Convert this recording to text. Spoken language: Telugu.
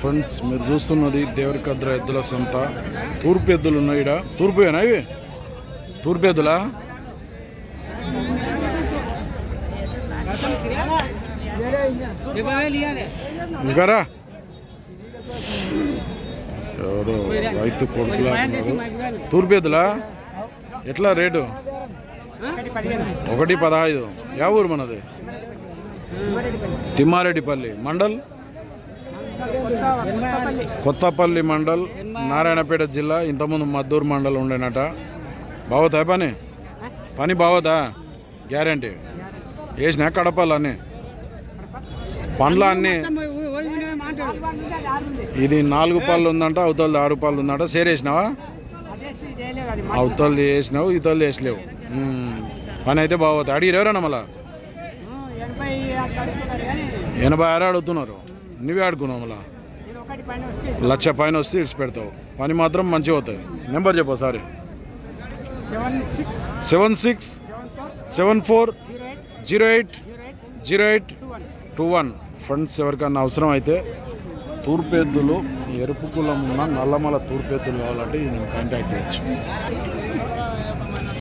ఫ్రెండ్స్ మీరు చూస్తున్నది దేవరికద్ర ఎద్దుల సంత. తూర్పు ఎద్దులు ఉన్నాయి ఈడ. తూర్పువేనా ఇవి? తూర్పు ఎద్దులా? ఇంకారా ఎవరు రైతు కొడుకులా ఉన్నారు. తూర్పు ఎద్దులా? ఎట్లా రేటు? ఒకటి పదహైదు. యా ఊరు మనది? తిమ్మారెడ్డిపల్లి. మండల్? కొత్తపల్లి మండల్ నారాయణపేట జిల్లా ఇంతకుముందు మద్దూరు మండల్ ఉండేనట. బావతా పని? పని బావతా గ్యారంటీ. వేసినా కడపలు అన్నీ పండ్లు అన్నీ ఇది నాలుగు పళ్ళు ఉందంట అవతలది ఆరు పళ్ళు ఉందంట. సేరేసినావా అవతలది వేసినావు ఇతలది వేసలేవు. పని అయితే బాగోతుంది అడిగిరు మళ్ళా? ఎనభై ఆరు అడుగుతున్నారు. నువ్వే ఆడుకున్నావు మళ్ళా లక్ష పైన వస్తే ఇడిచి పెడతావు. పని మాత్రం మంచిగా అవుతుంది నెంబర్ చెప్పు sorry seven six seven four zero eight zero eight two one. Friends ఎవరికన్నా అవసరం అయితే తూర్పు ఎద్దులు ఎరుపు కులం ఉన్న నల్లమల తూర్పు ఎద్దులు కావాలంటే నేను కాంటాక్ట్ చేయొచ్చు.